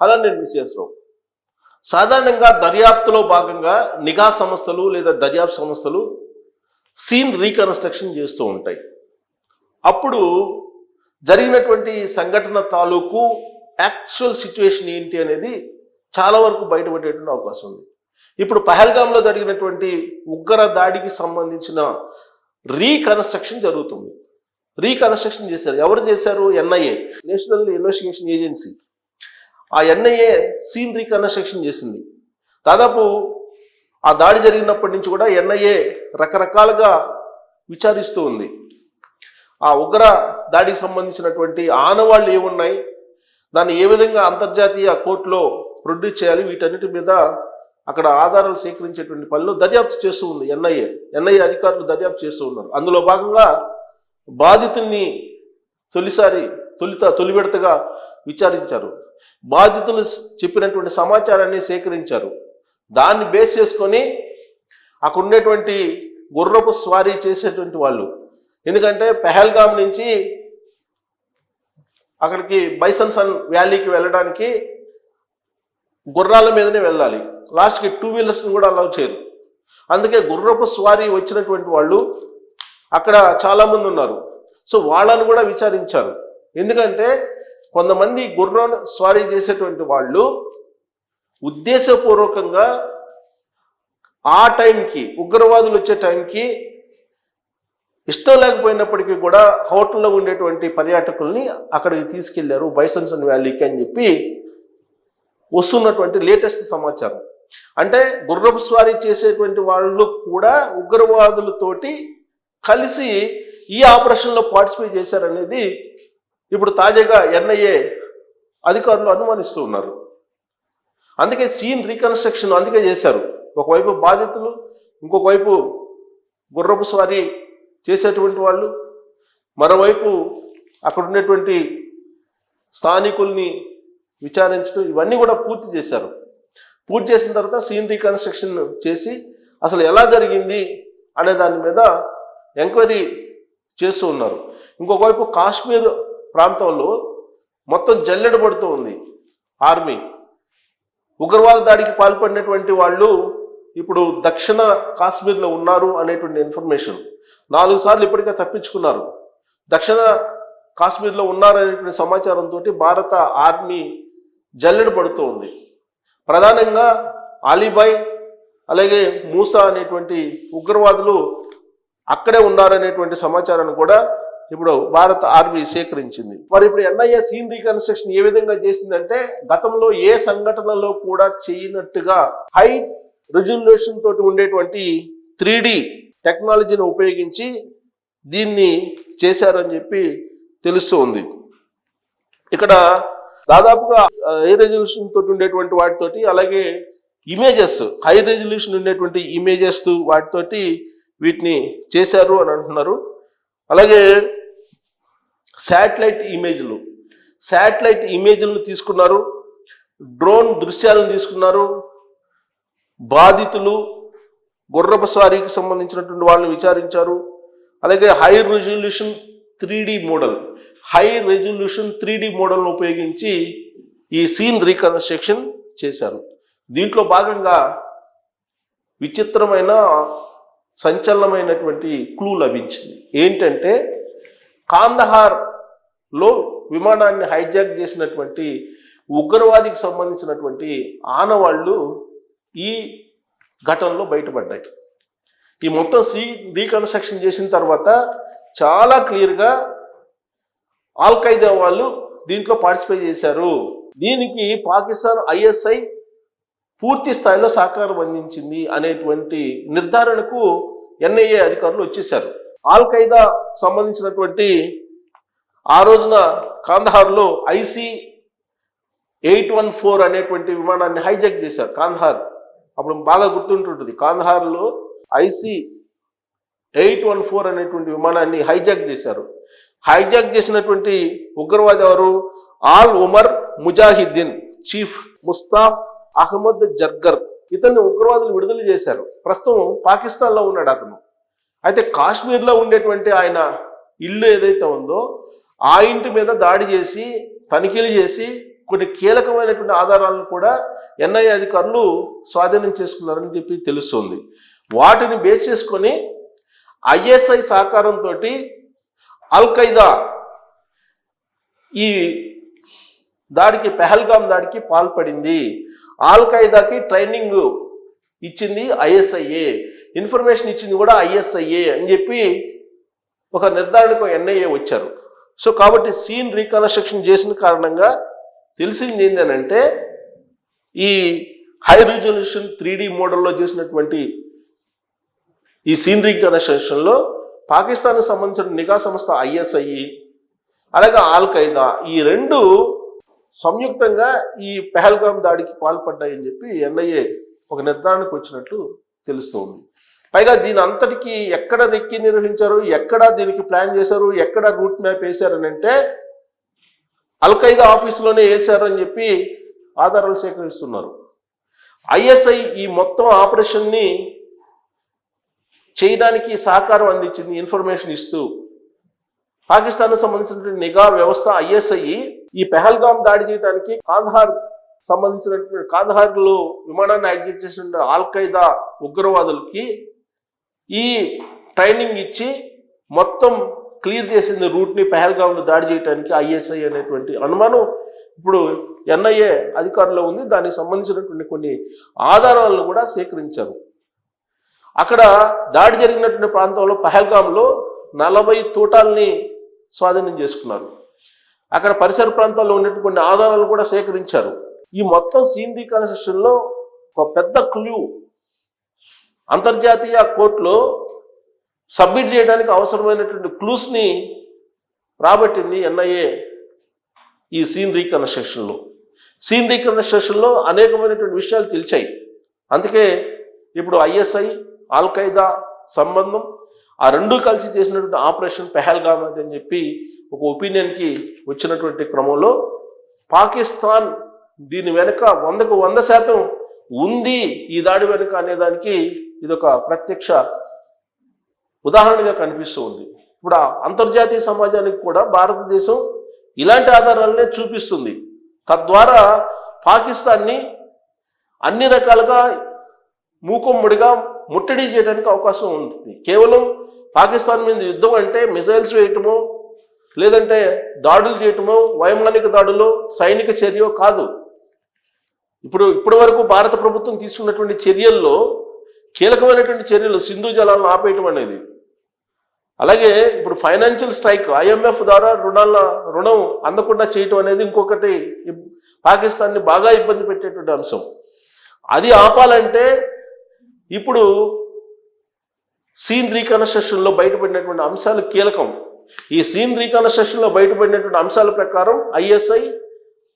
అలా నిర్మించేశ్వరం సాధారణంగా దర్యాప్తులో భాగంగా నిఘా సంస్థలు లేదా దర్యాప్తు సంస్థలు సీన్ రీకన్స్ట్రక్షన్ చేస్తూ ఉంటాయి. అప్పుడు జరిగినటువంటి సంఘటన తాలూకు యాక్చువల్ సిచ్యువేషన్ ఏంటి అనేది చాలా వరకు బయటపడేటువంటి అవకాశం ఉంది. ఇప్పుడు పహల్గామ్లో జరిగినటువంటి ఉగ్ర దాడికి సంబంధించిన రీకన్స్ట్రక్షన్ జరుగుతుంది. రీకన్స్ట్రక్షన్ చేశారు. ఎవరు చేశారు? NIA national investigation agency. ఆ ఎన్ఐఏ సీన్ రీకన్స్ట్రక్షన్ చేసింది. దాదాపు ఆ దాడి జరిగినప్పటి నుంచి కూడా ఎన్ఐఏ రకరకాలుగా విచారిస్తూ ఉంది. ఆ ఉగ్ర దాడికి సంబంధించినటువంటి ఆనవాళ్ళు ఏమున్నాయి? దాన్ని ఏ విధంగా అంతర్జాతీయ కోర్టులో ప్రొడ్యూస్ చేయాలి? వీటన్నిటి మీద అక్కడ ఆధారాలు సేకరించేటువంటి పనిలో దర్యాప్తు చేస్తూ ఉంది ఎన్ఐఏ ఎన్ఐఏ అధికారులు దర్యాప్తు చేస్తూ ఉన్నారు. అందులో భాగంగా బాధితుల్ని తొలిసారి తొలిత తొలి విడతగా విచారించారు. బాధితులు చెప్పినటువంటి సమాచారాన్ని సేకరించారు. దాన్ని బేస్ చేసుకొని అక్కడ ఉండేటువంటి గుర్రపు స్వారీ చేసేటువంటి వాళ్ళు. ఎందుకంటే పెహల్గామ్ నుంచి అక్కడికి బైసన్ సన్ వ్యాలీకి వెళ్ళడానికి గుర్రాల మీదనే వెళ్ళాలి. లాస్ట్కి టూ వీలర్స్ని కూడా అలౌ చేయరు. అందుకే గుర్రపు స్వారీ వచ్చినటువంటి వాళ్ళు అక్కడ చాలామంది ఉన్నారు. సో వాళ్ళను కూడా విచారించారు. ఎందుకంటే కొంతమంది గుర్రం స్వారీ చేసేటువంటి వాళ్ళు ఉద్దేశపూర్వకంగా ఆ టైంకి ఉగ్రవాదులు వచ్చే టైంకి ఇష్టం లేకపోయినప్పటికీ కూడా హోటల్లో ఉండేటువంటి పర్యాటకుల్ని అక్కడికి తీసుకెళ్ళారు బైసన్సన్ వ్యాలీకి అని చెప్పి వస్తున్నటువంటి లేటెస్ట్ సమాచారం. అంటే గుర్రపు స్వారీ చేసేటువంటి వాళ్ళు కూడా ఉగ్రవాదులతోటి కలిసి ఈ ఆపరేషన్లో పార్టిసిపేట్ చేశారనేది ఇప్పుడు తాజాగా ఎన్ఐఏ అధికారులు అనుమానిస్తూ ఉన్నారు. అందుకే సీన్ రీకన్స్ట్రక్షన్ అందుకే చేశారు. ఒకవైపు బాధితులు ఇంకొక వైపు గుర్రపు స్వారీ చేసేటువంటి వాళ్ళు మరోవైపు అక్కడ ఉండేటువంటి స్థానికుల్ని విచారించడం ఇవన్నీ కూడా పూర్తి చేశారు. పూర్తి చేసిన తర్వాత సీన్ రీకన్స్ట్రక్షన్ చేసి అసలు ఎలా జరిగింది అనే దాని మీద ఎంక్వైరీ చేస్తూ ఉన్నారు. ఇంకొకవైపు కాశ్మీర్ ప్రాంతంలో మొత్తం జల్లెడ పడుతూ ఉంది. ఆర్మీ. ఉగ్రవాద దాడికి పాల్పడినటువంటి వాళ్ళు ఇప్పుడు దక్షిణ కాశ్మీర్లో ఉన్నారు అనేటువంటి ఇన్ఫర్మేషన్. నాలుగు సార్లు ఇప్పటికే తప్పించుకున్నారు. దక్షిణ కాశ్మీర్లో ఉన్నారనేటువంటి సమాచారంతో భారత ఆర్మీ జల్లెడ పడుతూ ఉంది. ప్రధానంగా అలీబాయ్ అలాగే మూసా అనేటువంటి ఉగ్రవాదులు అక్కడే ఉన్నారనేటువంటి సమాచారాన్ని కూడా ఇప్పుడు భారత ఆర్మీ సేకరించింది. మరి ఇప్పుడు ఎన్ఐఏ సీన్ రీకన్స్ట్రక్షన్ ఏ విధంగా చేసిందంటే గతంలో ఏ సంఘటనలో కూడా చేయనట్టుగా హై రిజల్యూషన్ తోటి ఉండేటువంటి త్రీ టెక్నాలజీని ఉపయోగించి దీన్ని చేశారని చెప్పి తెలుస్తుంది. ఇక్కడ దాదాపుగా హై రెజల్యూషన్ తోటి ఉండేటువంటి వాటితోటి అలాగే ఇమేజెస్ హై రెజల్యూషన్ ఉండేటువంటి ఇమేజెస్ వాటితోటి వీటిని చేశారు అని అంటున్నారు. అలాగే శాటిలైట్ ఇమేజ్లు శాటిలైట్ ఇమేజ్లను తీసుకున్నారు. డ్రోన్ దృశ్యాలను తీసుకున్నారు. బాధితులు గుర్రపు స్వారీకి సంబంధించినటువంటి వాళ్ళని విచారించారు. అలాగే high resolution three model high resolution three మోడల్ను ఉపయోగించి ఈ సీన్ రీకన్స్ట్రక్షన్ చేశారు. దీంట్లో భాగంగా విచిత్రమైన సంచలనమైనటువంటి క్లూ లభించింది. ఏంటంటే కాందహార్ లో విమానాన్ని హైజాక్ చేసినటువంటి ఉగ్రవాదికి సంబంధించినటువంటి ఆనవాళ్ళు ఈ ఘటనలో బయటపడ్డాయి. ఈ మొత్తం సీ రీకన్స్ట్రక్షన్ చేసిన తర్వాత చాలా క్లియర్గా ఆల్ ఖైదా వాళ్ళు దీంట్లో పార్టిసిపేట్ చేశారు. దీనికి పాకిస్తాన్ ఐఎస్ఐ పూర్తి స్థాయిలో సహకారం అందించింది అనేటువంటి నిర్ధారణకు ఎన్ఐఏ అధికారులు వచ్చేశారు. ఆల్ ఖైదా సంబంధించినటువంటి ఆ రోజున కాందహార్లో ఐసి ఎయిట్ వన్ ఫోర్ అనేటువంటి విమానాన్ని హైజాక్ చేశారు కాందహార్. అప్పుడు బాగా గుర్తుంటుంటుంది. కాందహార్లో ఐసి ఎయిట్ వన్ ఫోర్ అనేటువంటి విమానాన్ని హైజాక్ చేశారు. హైజాక్ చేసినటువంటి ఉగ్రవాది ఎవరు? ఆల్ ఉమర్ ముజాహిద్దీన్ చీఫ్ ముస్తాఫ్ అహ్మద్ జర్గర్. ఇతన్ని ఉగ్రవాదులు విడుదల చేశారు. ప్రస్తుతం పాకిస్తాన్లో ఉన్నాడు అతను. అయితే కాశ్మీర్లో ఉండేటువంటి ఆయన ఇల్లు ఏదైతే ఉందో ఆ ఇంటి మీద దాడి చేసి తనిఖీలు చేసి కొన్ని కీలకమైనటువంటి ఆధారాలను కూడా ఎన్ఐఏ అధికారులు స్వాధీనం చేసుకున్నారని చెప్పి తెలుస్తుంది. వాటిని బేస్ చేసుకొని ఐఎస్ఐ సహకారంతో అల్ ఖైదా ఈ దాడికి పెహల్గాం దాడికి పాల్పడింది. ఆల్ ఖైదాకి ట్రైనింగ్ ఇచ్చింది ఐఎస్ఐఏ. ఇన్ఫర్మేషన్ ఇచ్చింది కూడా ఐఎస్ఐఏ అని చెప్పి ఒక నిర్ధారణకు ఎన్ఐఏ వచ్చారు. సో కాబట్టి సీన్ రీకన్స్ట్రక్షన్ చేసిన కారణంగా తెలిసింది ఏంటంటే ఈ హై రిజల్యూషన్ త్రీ డి మోడల్లో చేసినటువంటి ఈ సీన్ రీకన్స్ట్రక్షన్లో పాకిస్తాన్కి సంబంధించిన నిఘా సంస్థ ఐఎస్ఐ అలాగే ఆల్ ఖైదా ఈ రెండు సంయుక్తంగా ఈ పెహల్గామ్ దాడికి పాల్పడ్డాయని చెప్పి ఎన్ఐఏ ఒక నిర్ధారణకు వచ్చినట్లు తెలుస్తోంది. పైగా దీని అంతటికి ఎక్కడ రెక్కి నిర్వహించారు ఎక్కడ దీనికి ప్లాన్ చేశారు ఎక్కడ రూట్ మ్యాప్ వేశారని అంటే అల్ ఖైదా ఆఫీసులోనే వేశారు అని చెప్పి ఆధారాలు సేకరిస్తున్నారు. ఐఎస్ఐ ఈ మొత్తం ఆపరేషన్ని చేయడానికి సహకారం అందించింది ఇన్ఫర్మేషన్ ఇస్తూ పాకిస్తాన్ సంబంధించినటువంటి నిఘా వ్యవస్థ ఐఎస్ఐ ఈ పెహల్గాం దాడి చేయడానికి కాందహార్ సంబంధించినటువంటి కాందహార్లో విమానాన్ని యాక్టివేట్ చేసిన అల్ఖైదా ఉగ్రవాదులకి ఈ ట్రైనింగ్ ఇచ్చి మొత్తం క్లియర్ చేసింది రూట్ని పెహల్గామ్ను దాడి చేయడానికి ఐఎస్ఐ అనేటువంటి అనుమానం ఇప్పుడు ఎన్ఐఏ అధికారంలో ఉంది. దానికి సంబంధించినటువంటి కొన్ని ఆధారాలను కూడా సేకరించారు. అక్కడ దాడి జరిగినటువంటి ప్రాంతంలో పహల్గాంలో నలభై తూటాల్ని స్వాధీనం చేసుకున్నారు. అక్కడ పరిసర ప్రాంతాల్లో ఉన్నటువంటి కొన్ని ఆధారాలు కూడా సేకరించారు. ఈ మొత్తం సీన్ రీకన్స్ట్రక్షన్లో ఒక పెద్ద క్లూ అంతర్జాతీయ కోర్టులో సబ్మిట్ చేయడానికి అవసరమైనటువంటి క్లూస్ని రాబట్టింది ఎన్ఐఏ ఈ సీన్ రీకన్స్ట్రక్షన్లో. సీన్ రీకన్స్ట్రక్షన్లో అనేకమైనటువంటి విషయాలు తెలిచాయి. అందుకే ఇప్పుడు ఐఎస్ఐ ఆల్ ఖైదా సంబంధం ఆ రెండు కలిసి చేసినటువంటి ఆపరేషన్ పెహల్గామ్ అని చెప్పి ఒక ఒపీనియన్కి వచ్చినటువంటి క్రమంలో పాకిస్తాన్ దీని వెనుక వందకు వంద శాతం ఉంది ఈ దాడి వెనుక అనేదానికి ఒక ప్రత్యక్ష ఉదాహరణగా కనిపిస్తూ ఉంది. ఇప్పుడు అంతర్జాతీయ సమాజానికి కూడా భారతదేశం ఇలాంటి ఆధారాలనే చూపిస్తుంది. తద్వారా పాకిస్తాన్ని అన్ని రకాలుగా మూకుమ్మడిగా ముట్టడి చేయడానికి అవకాశం ఉంటుంది. కేవలం పాకిస్తాన్ మీద యుద్ధం అంటే మిసైల్స్ వేయటమో లేదంటే దాడులు చేయటమో వైమానిక దాడులు సైనిక చర్య కాదు. ఇప్పుడు ఇప్పటి వరకు భారత ప్రభుత్వం తీసుకున్నటువంటి చర్యల్లో కీలకమైనటువంటి చర్యలు సింధు జలాలను ఆపేయటం అనేది. అలాగే ఇప్పుడు ఫైనాన్షియల్ స్ట్రైక్ ఐఎంఎఫ్ ద్వారా రుణాల రుణం అందకుండా చేయటం అనేది ఇంకొకటి పాకిస్తాన్ని బాగా ఇబ్బంది పెట్టేటువంటి అంశం. అది ఆపాలంటే ఇప్పుడు సీన్ రీకన్స్ట్రక్షన్లో బయటపడినటువంటి అంశాలు కీలకం. ఈ సీన్ రీకన్స్ట్రక్షన్లో బయటపడినటువంటి అంశాల ప్రకారం ఐఎస్ఐ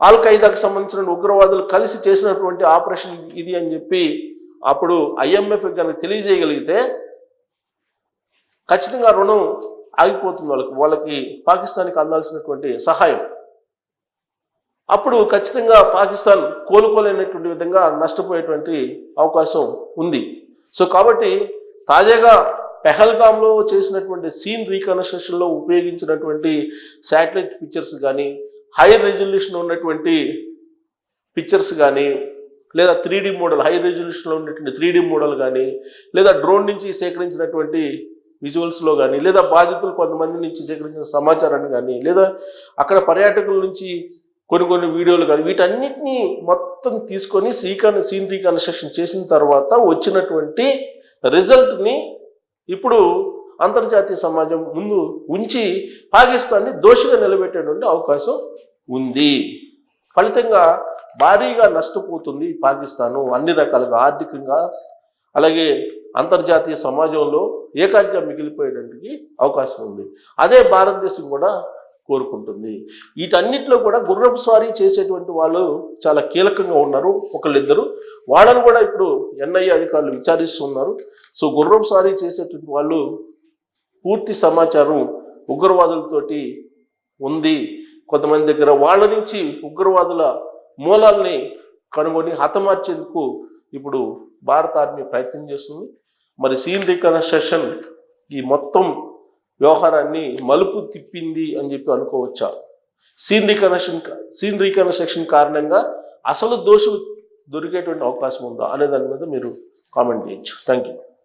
ఆల్ ఖైదాకు సంబంధించిన ఉగ్రవాదులు కలిసి చేసినటువంటి ఆపరేషన్ ఇది అని చెప్పి అప్పుడు ఐఎంఎఫ్ కనుక తెలియజేయగలిగితే ఖచ్చితంగా రుణం ఆగిపోతుంది వాళ్ళకి వాళ్ళకి పాకిస్తాన్కి అందాల్సినటువంటి సహాయం. అప్పుడు ఖచ్చితంగా పాకిస్తాన్ కోలుకోలేనటువంటి విధంగా నష్టపోయేటువంటి అవకాశం ఉంది. సో కాబట్టి తాజాగా పెహల్గాంలో చేసినటువంటి సీన్ రీకన్స్ట్రక్షన్లో ఉపయోగించినటువంటి శాటిలైట్ పిక్చర్స్ కానీ హై రెజల్యూషన్ ఉన్నటువంటి పిక్చర్స్ కానీ లేదా త్రీ డి మోడల్ హై రెజల్యూషన్లో ఉన్నటువంటి త్రీ డి మోడల్ కానీ లేదా డ్రోన్ నుంచి సేకరించినటువంటి విజువల్స్లో కానీ లేదా బాధితులు కొంతమంది నుంచి సేకరించిన సమాచారాన్ని కానీ లేదా అక్కడ పర్యాటకుల నుంచి కొన్ని కొన్ని వీడియోలు కానీ వీటన్నిటిని మొత్తం తీసుకొని సీకన్ సీన్ రీకన్స్ట్రక్షన్ చేసిన తర్వాత వచ్చినటువంటి రిజల్ట్ని ఇప్పుడు అంతర్జాతీయ సమాజం ముందు ఉంచి పాకిస్తాన్ని దోషిగా నిలబెట్టేటువంటి అవకాశం ఉంది. ఫలితంగా భారీగా నష్టపోతుంది పాకిస్తాను అన్ని రకాలుగా ఆర్థికంగా అలాగే అంతర్జాతీయ సమాజంలో ఏకాగ్గా మిగిలిపోయేటానికి అవకాశం ఉంది. అదే భారతదేశం కూడా కోరుకుంటుంది. వీటన్నిటిలో కూడా గుర్రపు స్వారీ చేసేటువంటి వాళ్ళు చాలా కీలకంగా ఉన్నారు. ఒకళ్ళిద్దరు వాళ్ళను కూడా ఇప్పుడు ఎన్ఐఏ అధికారులు విచారిస్తున్నారు. సో గుర్రపు స్వారీ చేసేటువంటి వాళ్ళు పూర్తి సమాచారం ఉగ్రవాదులతోటి ఉంది. కొంతమంది దగ్గర వాళ్ళ నుంచి ఉగ్రవాదుల మూలాల్ని కనుగొని హతమార్చేందుకు ఇప్పుడు భారత ఆర్మీ ప్రయత్నం చేస్తుంది. మరి సీల్ రికన్స్ట్రక్షన్ ఈ మొత్తం వ్యవహారాన్ని మలుపు తిప్పింది అని చెప్పి అనుకోవచ్చా? సీన్ రీకన్స్ట్రక్షన్ సీన్ రీకన్స్ట్రక్షన్ కారణంగా అసలు దోషులు దొరికేటువంటి అవకాశం ఉందా? అనే దాని మీద మీరు కామెంట్ చేయొచ్చు. Thank you